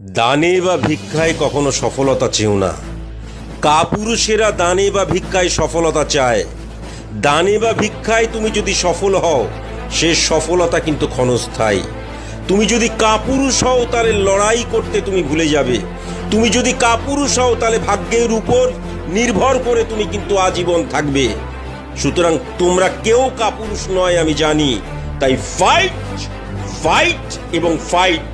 দানে বা ভিক্ষায় কখনো সফলতা চেও না। কাপুরুষেরা দানে বা ভিক্ষায় সফলতা চায়। দানে বা ভিক্ষায় তুমি যদি সফল হও, সে সফলতা কিন্তু ক্ষণস্থায়ী। তুমি যদি কাপুরুষ হও, তাহলে লড়াই করতে তুমি ভুলে যাবে। তুমি যদি কাপুরুষ হও, তাহলে ভাগ্যের উপর নির্ভর করে তুমি কিন্তু আজীবন থাকবে। সুতরাং তোমরা কেউ কাপুরুষ নয়, আমি জানি। তাই ফাইট ফাইট এবং ফাইট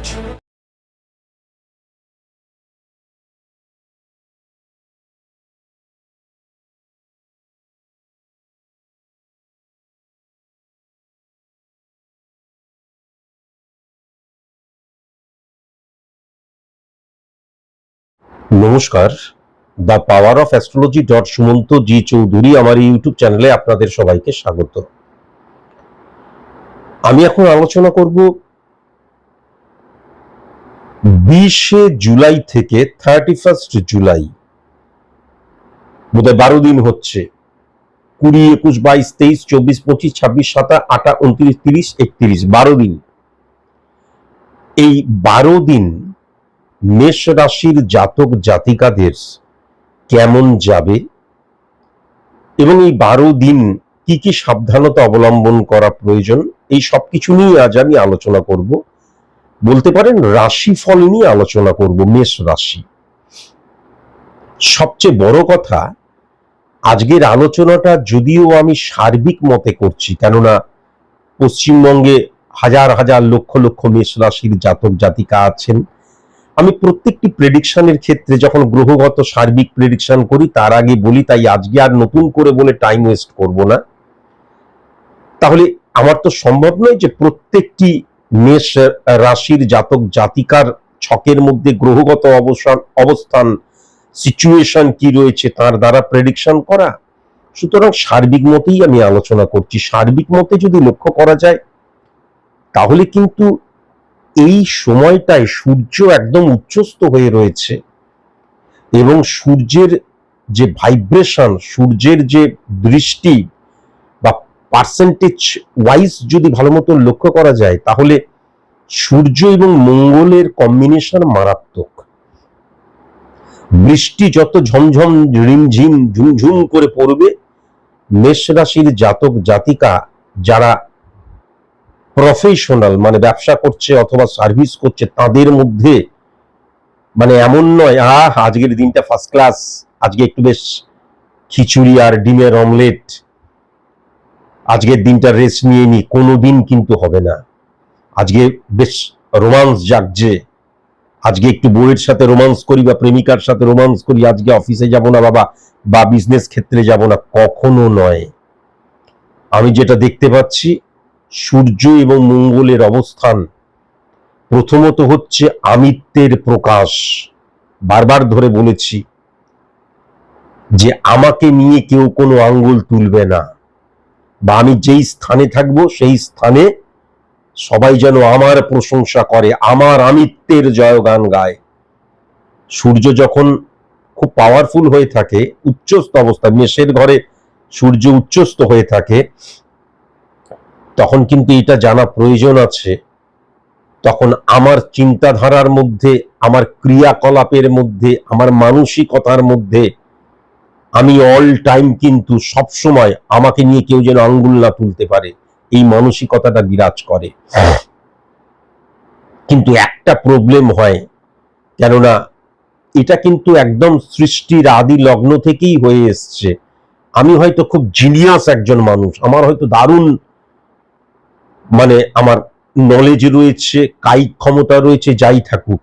নমস্কার। The power of astrology dot Sumanta ji Chowdhury আমার ইউটিউব চ্যানেলে আপনাদের সবাইকে স্বাগত। আমি এখন আলোচনা করব বিশে জুলাই থেকে থার্টি ফার্স্ট জুলাই। বোধহয় বারো দিন হচ্ছে। কুড়ি, একুশ, বাইশ, তেইশ, চব্বিশ, পঁচিশ, ছাব্বিশ সাতা আটা উনত্রিশ, তিরিশ, একত্রিশ, বারো দিন। এই বারো দিন মেষ রাশির জাতক জাতিকাদের কেমন যাবে? এবং এই বারো দিন কি কি সাবধানতা অবলম্বন করা প্রয়োজন? এই সবকিছু নিয়ে আজ আমি আলোচনা করব। বলতে পারেন রাশিফল নিয়ে আলোচনা করব মেষ রাশি সবচেয়ে বড় কথা, আজকের আলোচনাটা যদিও আমি সার্বিক মতে করছি, কেননা পশ্চিমবঙ্গে হাজার হাজার লক্ষ লক্ষ মেষ রাশির জাতক জাতিকা আছেন। আমি প্রত্যেকটি প্রেডিকশনের ক্ষেত্রে যখন গ্রহগত সার্বিক প্রেডিকশন করি, তার আগে বলি, তাই আজকে আর নতুন করে বলে টাইম ওয়েস্ট করব না। তাহলে আমার তো সম্ভব নয় যে প্রত্যেকটি মেষ রাশির জাতক জাতিকার ছকের মধ্যে গ্রহগত অবসান, অবস্থান সিচুয়েশন কি রয়েছে তার দ্বারা প্রেডিকশন করা। সুতরাং সার্বিক মতেই আমি আলোচনা করছি। সার্বিক মতে যদি লক্ষ্য করা যায়, তাহলে কিন্তু এই সময়টায় সূর্য একদম উচ্চস্থ হয়ে রয়েছে এবং সূর্যের যে ভাইব্রেশন সূর্যের যে দৃষ্টি বা পার্সেন্টেজ ওয়াইজ যদি ভালো মতো লক্ষ্য করা যায়, তাহলে সূর্য এবং মঙ্গলের কম্বিনেশন মারাত্মক। বৃষ্টি যত ঝমঝম রিমঝিম ঝুমঝুম করে পড়বে মেষ রাশির জাতক, জাতিকা যারা প্রফেশনাল মানে ব্যবসা করছে অথবা সার্ভিস করছে, তাদের মধ্যে মানে এমন নয়, আহ, আজকের দিনটা ফার্স্ট ক্লাস আজকে একটু বেশ খিচুড়ি আর ডিমের অমলেট আজকের দিনটা রেস্ট নিয়ে নি। কোনো দিন কিন্তু হবে না। আজকে বেশ রোমান্স জাগছে। আজকে একটু বউয়ের সাথে রোমান্স করি বা প্রেমিকার সাথে রোমান্স করি, আজকে অফিসে যাব না বাবা, বা বিজনেস ক্ষেত্রে যাব না, কখনো নয়। আমি যেটা দেখতে পাচ্ছি সূর্য এবং মঙ্গলের অবস্থান। প্রথমত হচ্ছে আমিত্বের প্রকাশ। বারবার ধরে বলেছি যে আমাকে নিয়ে কেউ কোনো আঙ্গুল তুলবে না। বা আমি যেই স্থানে থাকব, সেই স্থানে সবাই যেন আমার প্রশংসা করে, আমার আমিত্বের জয়গান গায়। সূর্য যখন খুব পাওয়ারফুল হয়ে থাকে, উচ্চস্থ অবস্থা মেষের ঘরে সূর্য উচ্চস্থ হয়ে থাকে তখন কিন্তু এটা জানা প্রয়োজন আছে। তখন আমার চিন্তাধারার মধ্যে, আমার ক্রিয়াকলাপের মধ্যে, আমার মানসিকতার মধ্যে আমি অল টাইম কিন্তু সব সময় আমাকে নিয়ে কেউ যেন আঙ্গুল না তুলতে পারে, এই মানসিকতাটা বিরাজ করে। কিন্তু একটা প্রবলেম হয়, কেননা এটা কিন্তু একদম সৃষ্টির আদি লগ্ন থেকেই হয়ে এসছে। আমি হয়তো খুব জিনিয়াস একজন মানুষ, আমার হয়তো দারুণ মানে আমার নলেজ রয়েছে, কায়িক ক্ষমতা রয়েছে, যাই থাকুক।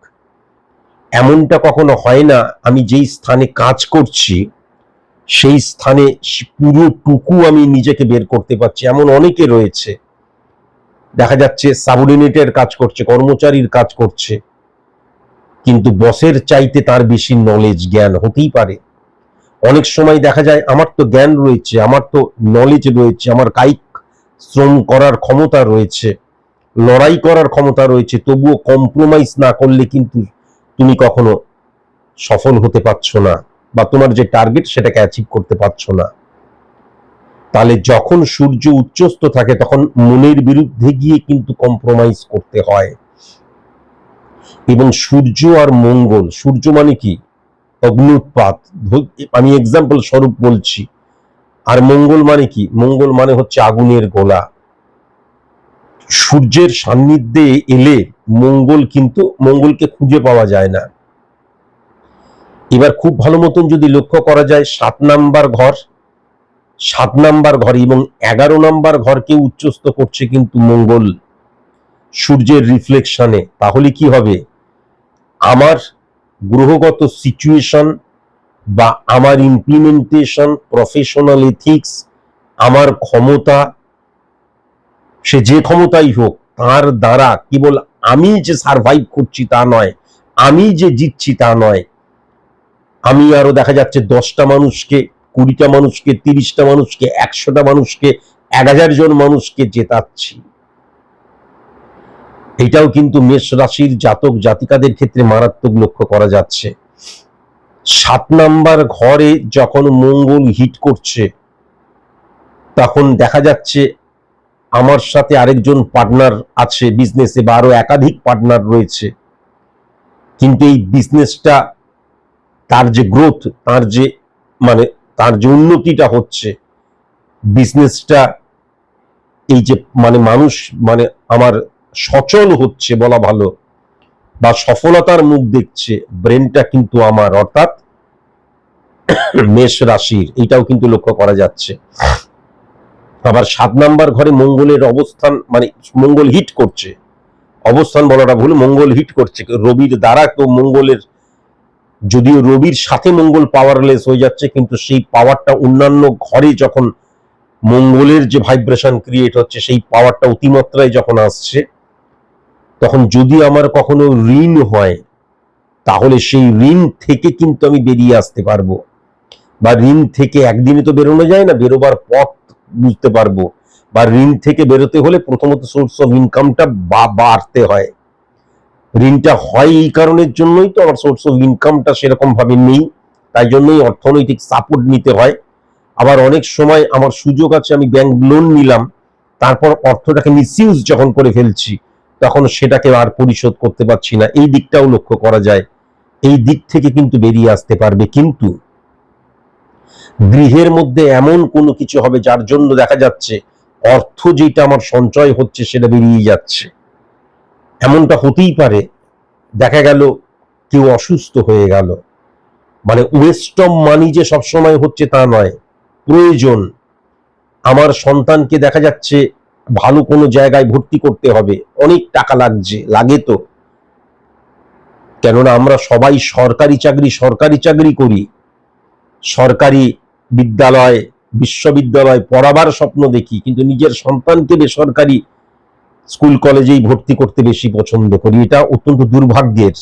এমনটা কখনো হয় না, আমি যেই স্থানে কাজ করছি, সেই স্থানে পুরোটুকু আমি নিজেকে বের করতে পারছি। এমন অনেকে রয়েছে, দেখা যাচ্ছে সাবঅর্ডিনেটের কাজ করছে, কর্মচারীর কাজ করছে, কিন্তু বসের চাইতে তার বেশি নলেজ জ্ঞান হতেই পারে। অনেক সময় দেখা যায়, আমার তো জ্ঞান রয়েছে, আমার তো নলেজ রয়েছে, আমার কায়িক শ্রম করার ক্ষমতা রয়েছে, লড়াই করার ক্ষমতা রয়েছে, তবুও কম্প্রোমাইজ না করলে কিন্তু তুমি কখনো সফল হতে পারছ না বা তোমার যে টার্গেট সেটাকে অ্যাচিভ করতে পারছ না। তাহলে যখন সূর্য উচ্চস্থ থাকে তখন মনের বিরুদ্ধে গিয়ে কিন্তু কম্প্রোমাইজ করতে হয়। এবং সূর্য আর মঙ্গল, সূর্য মানে কি? অগ্নুৎপাত ধ- আমি এক্সাম্পল স্বরূপ বলছি। আর মঙ্গল মানে কি? মঙ্গল মানে হচ্ছে আগুনের গোলা। সূর্যের সান্নিধ্যে এলে মঙ্গল কিন্তু, মঙ্গলকে খুঁজে পাওয়া যায় না। এবার খুব ভালো মতন যদি লক্ষ্য করা যায়, সাত নাম্বার ঘর, সাত নাম্বার ঘর এবং এগারো নাম্বার ঘরকে উচ্চস্থ করছে কিন্তু মঙ্গল সূর্যের রিফ্লেকশনে তাহলে কি হবে? আমার গ্রহগত সিচুয়েশন বা আমার ইমপ্লিমেন্টেশন প্রফেশনাল এথিক্স আমার ক্ষমতা, সে যে ক্ষমতাই হোক, তার দ্বারা কেবল আমি যে সার্ভাইভ করছি তা নয়, আমি যে জিতছি তা নয়, আমি আরও দেখা যাচ্ছে দশটা মানুষকে, কুড়িটা মানুষকে, তিরিশটা মানুষকে, একশোটা মানুষকে, এক হাজার জন মানুষকে জেতাচ্ছি। এটাও কিন্তু মেষ রাশির জাতক জাতিকাদের ক্ষেত্রে মারাত্মক লক্ষ্য করা যাচ্ছে। সাত নাম্বার ঘরে যখন মঙ্গল হিট করছে, তখন দেখা যাচ্ছে আমার সাথে আরেকজন পার্টনার আছে বিজনেসে বা আরও একাধিক পার্টনার রয়েছে। কিন্তু এই বিজনেসটা তার যে গ্রোথ তার যে মানে তার যে উন্নতিটা হচ্ছে বিজনেসটা এই যে মানে মানুষ মানে আমার সচল হচ্ছে বলা ভালো বা সফলতার মুখ দেখছে ব্রেনটা কিন্তু আমার, অর্থাৎ মেষ রাশির, এটাও কিন্তু লক্ষ্য করা যাচ্ছে। আবার সাত নাম্বার ঘরে মঙ্গলের অবস্থান মানে মঙ্গল হিট করছে। অবস্থান বলাটা ভুল, মঙ্গল হিট করছে। রবির দ্বারা তো মঙ্গলের, যদিও রবির সাথে মঙ্গল পাওয়ারলেস হয়ে যাচ্ছে, কিন্তু সেই পাওয়ারটা অন্যান্য ঘরে যখন মঙ্গলের যে ভাইব্রেশন ক্রিয়েট হচ্ছে, সেই পাওয়ারটা অতিমাত্রায় যখন আসছে, তখন যদি আমার কখনো ঋণ হয়, তাহলে সেই ঋণ থেকে কিন্তু আমি বেরিয়ে আসতে পারব। বা ঋণ থেকে একদিনে তো বেরোনো যায় না, বেরোবার পথ বুঝতে পারব। বা ঋণ থেকে বেরোতে হলে প্রথমত সোর্স অফ ইনকামটা বাড়তে হয়। ঋণটা হয় এই কারণের জন্যই তো আমার সোর্স অফ ইনকামটা সেরকম ভাবে নেই। তাই জন্যই অর্থনৈতিক সাপোর্ট নিতে হয়। আবার অনেক সময় আমার সুযোগ আছে, আমি ব্যাংক লোন নিলাম, তারপর অর্থটাকে মিসইউজ যখন করে ফেলছি, তখন সেটাকে আর পরিশোধ করতে পারছি না। এই দিকটাও লক্ষ্য করা যায়। এই দিক থেকে কিন্তু বেরিয়ে আসতে পারবে। কিন্তু গৃহের মধ্যে এমন কোনো কিছু হবে যার জন্য দেখা যাচ্ছে অর্থ যেটা আমার সঞ্চয় হচ্ছে সেটা বেরিয়ে যাচ্ছে। এমনটা হতেই পারে, দেখা গেল কেউ অসুস্থ হয়ে গেল। মানে ওয়েস্ট অফ মানি যে সবসময় হচ্ছে তা নয়, প্রয়োজন। আমার সন্তানকে দেখা যাচ্ছে ভালো কোনো জায়গায় ভর্তি করতে হবে, অনেক টাকা লাগছে, লাগে তো। কেননা আমরা সবাই সরকারি চাকরি সরকারি চাকরি করি। সরকারি বিদ্যালয়, বিশ্ববিদ্যালয় পড়াবার স্বপ্ন দেখি, কিন্তু নিজের সন্তানকে বেসরকারি স্কুল, কলেজেই ভর্তি করতে বেশি পছন্দ করি। এটা অত্যন্ত দুর্ভাগ্যের।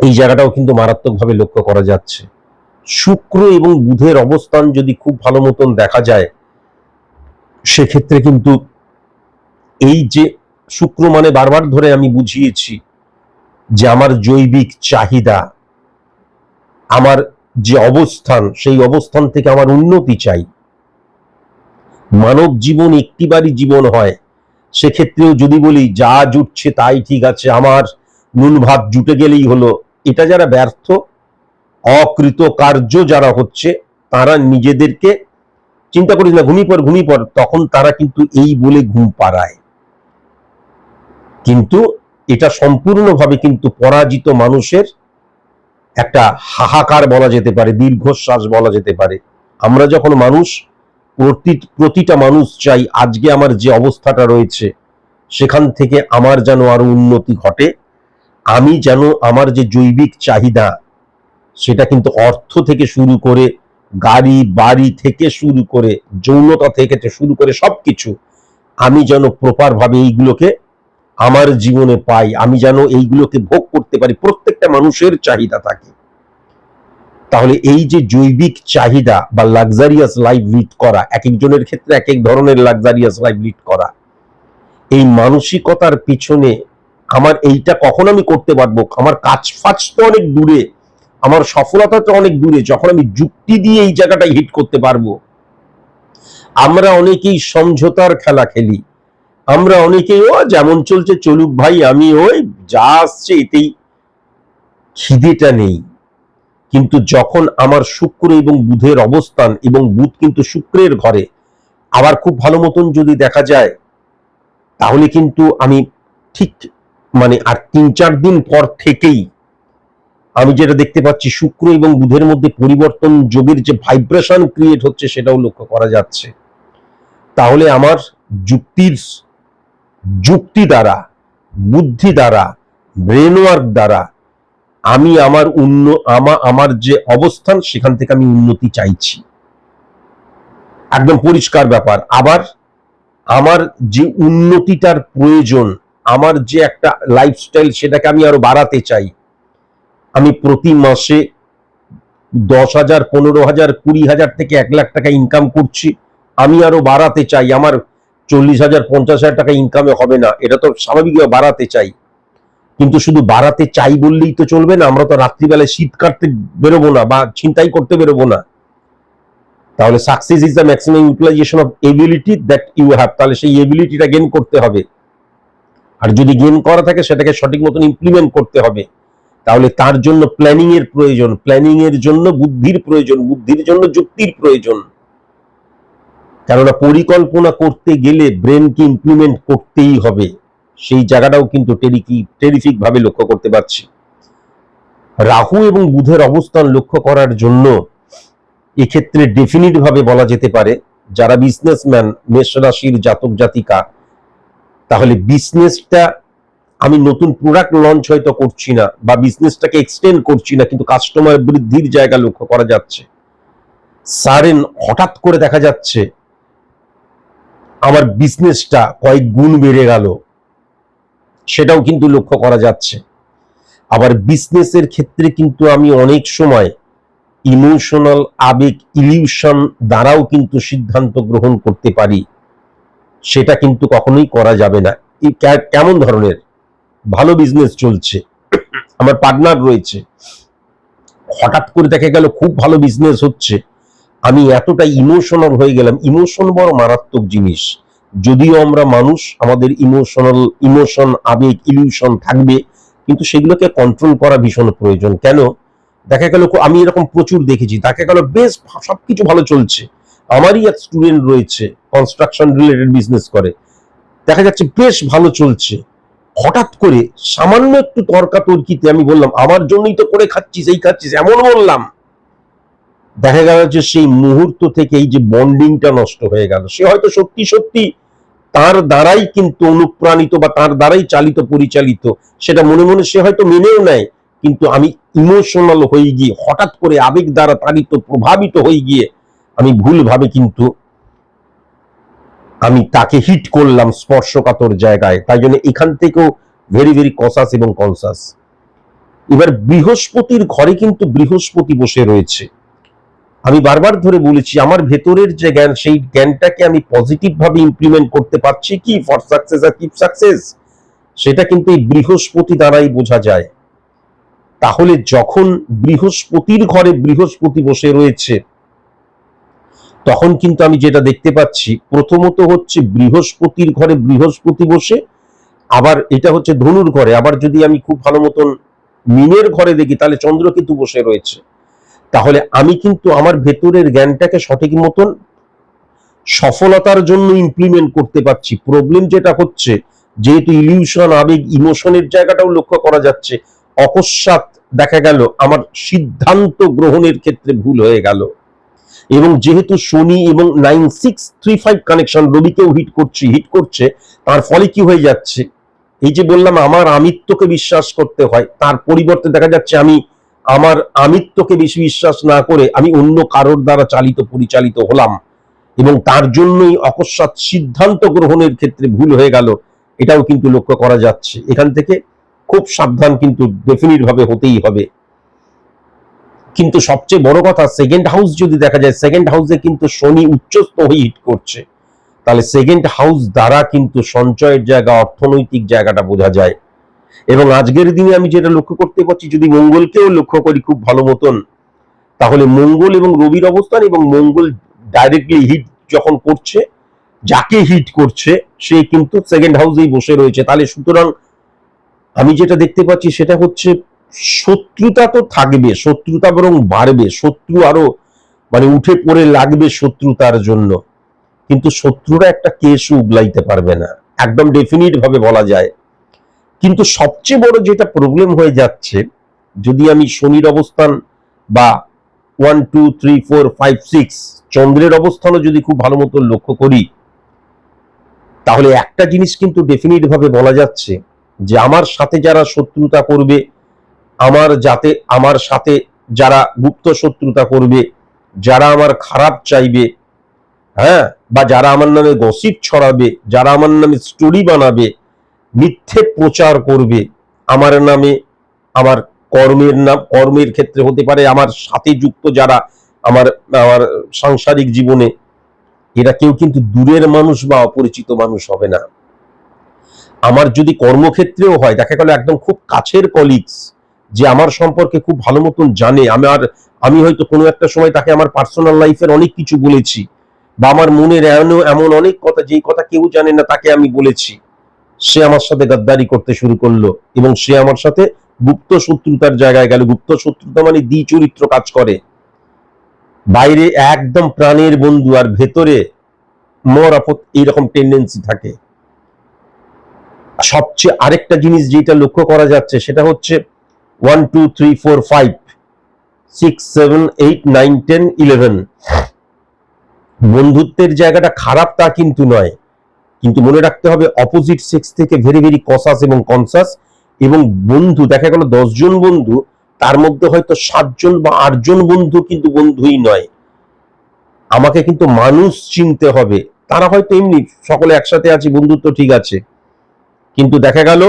এই জায়গাটাও কিন্তু মারাত্মকভাবে লক্ষ্য করা যাচ্ছে। শুক্র এবং বুধের অবস্থান যদি খুব ভালো মতন দেখা যায়, সেক্ষেত্রে কিন্তু এই যে শুক্র মানে বারবার ধরে আমি বুঝিয়েছি যে আমার জৈবিক চাহিদা আমার যে অবস্থান, সেই অবস্থান থেকে আমার উন্নতি চাই। মানব জীবন একটিবারই জীবন হয়। সেক্ষেত্রেও যদি বলি, যা জুটছে তাই ঠিক আছে, আমার নুন ভাত জুটে গেলেই হলো। এটা যারা ব্যর্থ অকৃত কার্য যারা হচ্ছে, তারা নিজেদেরকে চিন্তা করিস না, ঘুমিয়ে পর পর তখন তারা কিন্তু এই বলে ঘুম পাড়ায়। কিন্তু এটা সম্পূর্ণভাবে কিন্তু পরাজিত মানুষের একটা হাহাকার বলা যেতে পারে, দীর্ঘশ্বাস বলা যেতে পারে। আমরা যখন মানুষ, প্রতি, প্রতিটা মানুষ চাই আজকে আমার যে অবস্থাটা রয়েছে, সেখান থেকে আমার যেন আরও উন্নতি ঘটে। আমি যেন আমার যে জৈবিক চাহিদা, সেটা কিন্তু অর্থ থেকে শুরু করে, গাড়ি, বাড়ি থেকে শুরু করে, যৌনতা থেকে শুরু করে সবকিছু, আমি যেন প্রপার ভাবে এইগুলোকে আমার জীবনে পাই, আমি যেন এইগুলোকে ভোগ করতে পারি, প্রত্যেকটা মানুষের চাহিদা থাকে। তাহলে এই যে জৈবিক চাহিদা বা লাক্সারিয়াস লাইফ লিড করা, এক একজনের ক্ষেত্রে এক এক ধরনের লাক্সারিয়াস লাইফ লিড করা, এই মানসিকতার পিছনে আমার এইটা কখন আমি করতে পারব? আমার কাজ ফাজ তো অনেক দূরে, আমার সফলতা তো অনেক দূরে, যখন আমি যুক্তি দিয়ে এই জায়গাটা হিট করতে পারব। আমরা অনেকেই সমঝোতার খেলা খেলি আমরা অনেকেই, ও যেমন চলছে চলুক ভাই, আমি ওই যা আসছে এতেই খিদেটা নেই। কিন্তু যখন আমার শুক্র এবং বুধের অবস্থান এবং বুধ কিন্তু শুক্রের ঘরে, আবার খুব ভালো মতন যদি দেখা যায়, তাহলে কিন্তু আমি ঠিক মানে আর তিন চার দিন পর থেকেই আমি যেটা দেখতে পাচ্ছি, শুক্র এবং বুধের মধ্যে পরিবর্তন, যোগের যে ভাইব্রেশন ক্রিয়েট হচ্ছে সেটাও লক্ষ্য করা যাচ্ছে। তাহলে আমার যুক্তির যুক্তি দ্বারা, বুদ্ধি দ্বারা ব্রেনওয়ার্ক দ্বারা আমি আমার উন্ন, আমা- আমার যে অবস্থান, সেখান থেকে আমি উন্নতি চাইছি। একদম পরিষ্কার ব্যাপার। আবার আমার যে উন্নতিটার প্রয়োজন, আমার যে একটা লাইফস্টাইল সেটাকে আমি আরও বাড়াতে চাই। আমি প্রতি মাসে দশ হাজার, পনেরো হাজার, কুড়ি হাজার থেকে এক লাখ টাকা ইনকাম করছি। আমি আরও বাড়াতে চাই। আমার চল্লিশ হাজার, পঞ্চাশ হাজার টাকা ইনকামে হবে না। এটা তো স্বাভাবিকভাবে বাড়াতে চাই। কিন্তু শুধু বাড়াতে চাই বললেই তো চলবে না, আমরা তো রাত্রিবেলায় শীত কাটতে বেরোবো না বা ছিনতাই করতে বেরোবো না। তাহলে success is the maximum utilisation of ability that you have তাহলে সেই এবিলিটিটা গেন করতে হবে। আর যদি গেন করা থাকে, সেটাকে সঠিক মতন ইমপ্লিমেন্ট করতে হবে। তাহলে তার জন্য প্ল্যানিং এর প্রয়োজন। প্ল্যানিং এর জন্য বুদ্ধির প্রয়োজন, বুদ্ধির জন্য যুক্তির প্রয়োজন। কেননা পরিকল্পনা করতে গেলে ব্রেনকে ইমপ্লিমেন্ট করতেই হবে। সেই জায়গাটাও কিন্তু টেরিকি টেরিফিক ভাবে লক্ষ্য করতে পারছি। রাহু এবং বুধের অবস্থান লক্ষ্য করার জন্য এক্ষেত্রে ডেফিনিট ভাবে বলা যেতে পারে, যারা বিজনেসম্যান মেষ রাশির জাতক জাতিকা, তাহলে বিজনেসটা আমি নতুন প্রোডাক্ট লঞ্চ হয়তো করছি না বা বিজনেসটাকে এক্সটেন্ড করছি না, কিন্তু কাস্টমার বৃদ্ধির জায়গা লক্ষ্য করা যাচ্ছে। সারেন হঠাৎ করে দেখা যাচ্ছে আমার বিজনেসটা কয়েক গুণ বেড়ে গেল, সেটাও কিন্তু লক্ষ্য করা যাচ্ছে। আবার বিজনেসের ক্ষেত্রে কিন্তু আমি অনেক সময় ইমোশনাল আবেগ ইলিউশন দ্বারাও কিন্তু সিদ্ধান্ত গ্রহণ করতে পারি, সেটা কিন্তু কখনোই করা যাবে না। কেমন ধরনের? ভালো বিজনেস চলছে, আমার পার্টনার রয়েছে, হঠাৎ করে দেখা গেল খুব ভালো বিজনেস হচ্ছে আমি এতটা ইমোশনাল হয়ে গেলাম। ইমোশন বড় মারাত্মক জিনিস। যদিও আমরা মানুষ, আমাদের ইমোশনাল ইমোশন আবেগ ইলিউশন থাকবে, কিন্তু সেগুলোকে কন্ট্রোল করা ভীষণ প্রয়োজন। কেন? দেখা গেল, আমি এরকম প্রচুর দেখেছি। দেখা গেল, বেশ সবকিছু ভালো চলছে। আমারই এক স্টুডেন্ট রয়েছে কনস্ট্রাকশন রিলেটেড বিজনেস করে। দেখা যাচ্ছে, বেশ ভালো চলছে। হঠাৎ করে সামান্য একটু তর্কাতর্কিতে আমি বললাম, আমার জন্যই তো করে খাচ্ছিস, এই খাচ্ছিস। এমন বললাম। দেখা গেল যে সেই মুহূর্ত থেকে এই যে বন্ডিংটা নষ্ট হয়ে গেল। সে হয়তো সত্যি সত্যি তার দ্বারাই কিন্তু অনুপ্রাণিত বা তার দ্বারাই চালিত, পরিচালিত, সেটা মনে মনে সে হয়তো মেনেও নেয়, কিন্তু আমি ইমোশনাল হয়ে গিয়ে, হঠাৎ করে আবেগ দ্বারা তাড়িত, প্রভাবিত হয়ে গিয়ে আমি ভুলভাবে কিন্তু আমি তাকে হিট করলাম স্পর্শকাতর জায়গায়। তাই জন্য এখান থেকেও ভেরি ভেরি কসাস এবং কনসাস এবার বৃহস্পতির ঘরে কিন্তু বৃহস্পতি বসে রয়েছে। আমি বারবার ধরে বলেছি, আমার ভেতরের যে জ্ঞান, সেই জ্ঞানটাকে আমি পজিটিভ ভাবে ইমপ্লিমেন্ট করতে পারছি কি? ফর সাকসেস আর কিপ সাকসেস সেটা কিন্তু এই বৃহস্পতি দ্বারাই বোঝা যায়। তাহলে যখন বৃহস্পতির ঘরে বৃহস্পতি বসে রয়েছে, তখন কিন্তু আমি যেটা দেখতে পাচ্ছি, প্রথমত হচ্ছে বৃহস্পতির ঘরে বৃহস্পতি বসে, আবার এটা হচ্ছে ধনুর ঘরে। আবার যদি আমি খুব ভালো মতন মিনের ঘরে দেখি, তাহলে চন্দ্র কিন্তু বসে রয়েছে। তাহলে আমি কিন্তু আমার ভেতরের জ্ঞানটাকে সঠিক মতন সফলতার জন্য ইমপ্লিমেন্ট করতে পারছি। প্রবলেম যেটা হচ্ছে, যেহেতু ইলিউশন আবেগ ইমোশনের জায়গাটাও লক্ষ্য করা যাচ্ছে, অকস্মাৎ দেখা গেল আমার সিদ্ধান্ত গ্রহণের ক্ষেত্রে ভুল হয়ে গেল। এবং যেহেতু শনি এবং nine six three five connection রবিকেও hit করছি হিট করছে, তার ফলে কি হয়ে যাচ্ছে? এই যে বললাম, আমার আমিত্বকে বিশ্বাস করতে হয়, তার পরিবর্তে দেখা যাচ্ছে আমি আমার আমিত্বকে বেশি বিশ্বাস না করে আমি অন্য কারোর দ্বারা চালিত, পরিচালিত হলাম। এবং তার জন্যই অকস্মাৎ সিদ্ধান্ত গ্রহণের ক্ষেত্রে ভুল হয়ে গেল, এটাও কিন্তু লক্ষ্য করা যাচ্ছে। এখান থেকে খুব সাবধান কিন্তু ডেফিনিট ভাবে হতেই হবে। কিন্তু সবচেয়ে বড় কথা সেকেন্ড হাউস যদি দেখা যায় সেকেন্ড হাউসে কিন্তু শনি উচ্চস্থ হয়ে হিট করছে। তাহলে সেকেন্ড হাউস দ্বারা কিন্তু সঞ্চয়ের জায়গা, অর্থনৈতিক জায়গাটা বোঝা যায়। এবং আজকের দিনে আমি যেটা লক্ষ্য করতে পারছি, যদি মঙ্গলকেও লক্ষ্য করি খুব ভালো মতন, তাহলে মঙ্গল এবং রবির অবস্থান এবং মঙ্গল ডাইরেক্টলি হিট যখন করছে, যাকে হিট করছে, সে কিন্তু সেকেন্ড হাউসেই বসে রয়েছে। তাহলে সুতরাং আমি যেটা দেখতে পাচ্ছি সেটা হচ্ছে শত্রুতা তো থাকবে, শত্রুতা বরং বাড়বে, শত্রু আরও মানে উঠে পড়ে লাগবে শত্রুতার জন্য। কিন্তু শত্রুরা একটা কেস উগলাইতে পারবে না। একদম ডেফিনিট ভাবে বলা যায়। কিন্তু সবচেয়ে বড় যেটা প্রবলেম হয়ে যাচ্ছে, যদি আমি শনির অবস্থান বা one two three four five six চন্দ্রের অবস্থানও যদি খুব ভালো মতো লক্ষ্য করি, তাহলে একটা জিনিস কিন্তু ডেফিনিট ভাবে বলা যাচ্ছে যে আমার সাথে যারা শত্রুতা করবে, আমার যাতে, আমার সাথে যারা গুপ্ত শত্রুতা করবে, যারা আমার খারাপ চাইবে হ্যাঁ? বা যারা আমার নামে গসিপ ছড়াবে, যারা আমার নামে স্টোরি বানাবে মিথ্যে প্রচার করবে। আমার নামে, আমার কর্মের নাম, কর্মের ক্ষেত্রে হতে পারে, আমার সাথে যুক্ত যারা আমার আমার সাংসারিক জীবনে, এরা কেউ কিন্তু দূরের মানুষ বা অপরিচিত মানুষ হবে না। আমার যদি কর্মক্ষেত্রেও হয়, দেখা গেল একদম খুব কাছের কলিগস যে আমার সম্পর্কে খুব ভালো মতন জানে আমার আমি হয়তো কোনো একটা সময় তাকে আমার পার্সোনাল লাইফের অনেক কিছু বলেছি বা আমার মনের এমন এমন অনেক কথা, যেই কথা কেউ জানে না, তাকে আমি বলেছি। সে আমার সাথে গাদ্দারি করতে শুরু করল এবং সে আমার সাথে গুপ্ত শত্রুতার জায়গায় গেল। গুপ্ত শত্রুতা মানে দ্বি চরিত্র কাজ করে। বাইরে একদম প্রাণের বন্ধু আর ভেতরে মর আপদ এইরকম টেন্ডেন্সি থাকে। সবচেয়ে আরেকটা জিনিস যেটা লক্ষ্য করা যাচ্ছে সেটা হচ্ছে one two three four five six seven eight nine ten eleven বন্ধুত্বের জায়গাটা খারাপ তা কিন্তু নয়। কিন্তু মনে রাখতে হবে অপোজিট সেক্স থেকে ভেরি ভেরি কসাস এবং কনসাস এবং বন্ধু, দেখা গেল দশজন বন্ধু, তার মধ্যে হয়তো সাতজন বা আটজন বন্ধু কিন্তু বন্ধুই নয়। আমাকে কিন্তু মানুষ চিনতে হবে। তারা হয়তো এমনি, সকলে একসাথে আছি, বন্ধুত্ব ঠিক আছে। কিন্তু দেখা গেল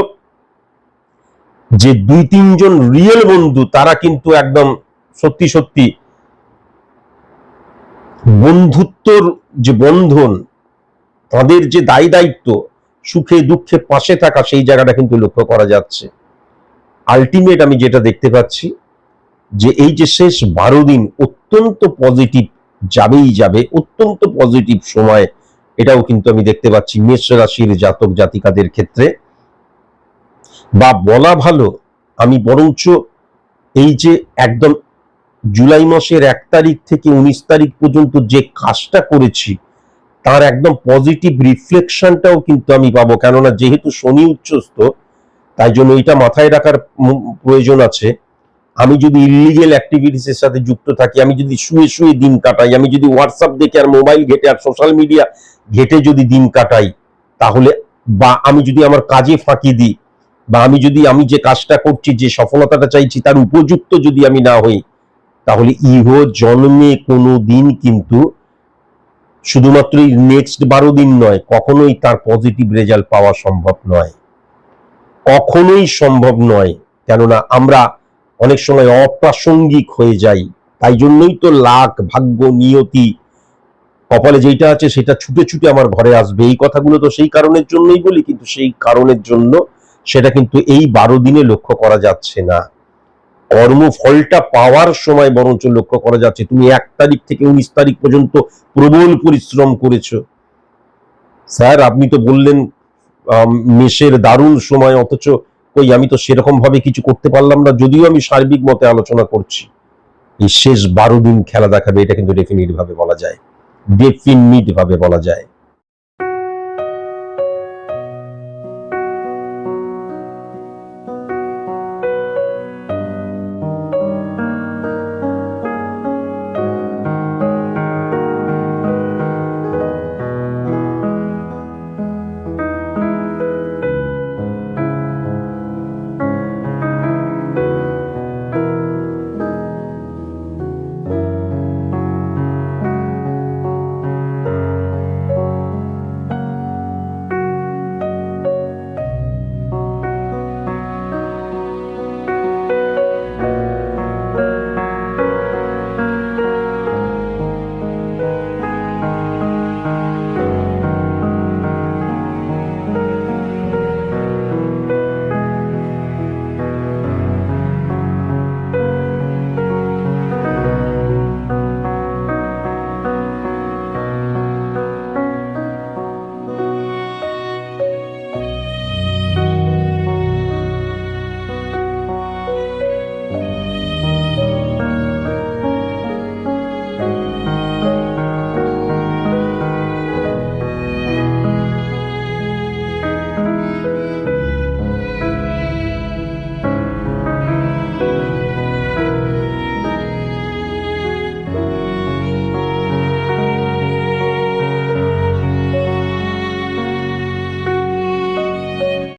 যে দুই, তিনজন রিয়েল বন্ধু, তারা কিন্তু একদম সত্যি সত্যি বন্ধুত্বর যে বন্ধন তাদের যে দায়ী দায়িত্ব, সুখে দুঃখে পাশে থাকা সেই জায়গাটা কিন্তু লক্ষ্য করা যাচ্ছে। আলটিমেট আমি যেটা দেখতে পাচ্ছি, যে এই যে শেষ বারো দিন অত্যন্ত পজিটিভ যাবেই যাবে, অত্যন্ত পজিটিভ সময়, এটাও কিন্তু আমি দেখতে পাচ্ছি মেষ রাশির জাতক জাতিকাদের ক্ষেত্রে। বা বলা ভালো, আমি বরঞ্চ এই যে একদম জুলাই মাসের এক তারিখ থেকে উনিশ তারিখ পর্যন্ত যে কাজটা করেছি তার একদম পজিটিভ রিফ্লেকশনটাও কিন্তু আমি পাবো। কেননা যেহেতু শনি উচ্চস্থ, তাই জন্য এটা মাথায় রাখার প্রয়োজন আছে। আমি যদি ইলিগেল অ্যাক্টিভিটিস এর সাথে যুক্ত থাকি, আমি যদি শুয়ে শুয়ে দিন কাটাই, আমি যদি হোয়াটসঅ্যাপ দেখে আর মোবাইল ঘেটে আর সোশ্যাল মিডিয়া ঘেটে যদি দিন কাটাই, তাহলে বা আমি যদি আমার কাজে ফাঁকি দিই, বা আমি যদি, আমি যে কাজটা করছি, যে সফলতাটা চাইছি, তার উপযুক্ত যদি আমি না হই, তাহলে ইহ জন্মে কোনো দিন কিন্তু শুধুমাত্র এই নেক্সট বারো দিন নয়, কখনোই তার পজিটিভ রেজাল্ট পাওয়া সম্ভব নয়। কখনোই সম্ভব নয়, কেননা আমরা অনেক সময় অপ্রাসঙ্গিক হয়ে যাই, তাই জন্যই তো লাখ ভাগ্য নিয়তি, কপালে যেটা আছে সেটা ছুটে ছুটে আমার ঘরে আসবে। এই কথাগুলো তো সেই কারণের জন্যই বলি, কিন্তু সেই কারণের জন্য সেটা কিন্তু এই বারো দিনে লক্ষ্য করা যাচ্ছে না। কর্মফলটা পাওয়ার সময় বরঞ্চ লক্ষ্য করা যাচ্ছে। তুমি এক তারিখ থেকে উনিশ তারিখ পর্যন্ত প্রবল পরিশ্রম করেছ। স্যার, আপনি তো বললেন মেষের দারুণ সময়, অথচ কই, আমি তো সেরকম ভাবে কিছু করতে পারলাম না, যদিও আমি সার্বিক মতে আলোচনা করছি। এই শেষ বারো দিন খেলা দেখাবে, এটা কিন্তু ডেফিনিট ভাবে বলা যায়। ডেফিনিট ভাবে বলা যায়।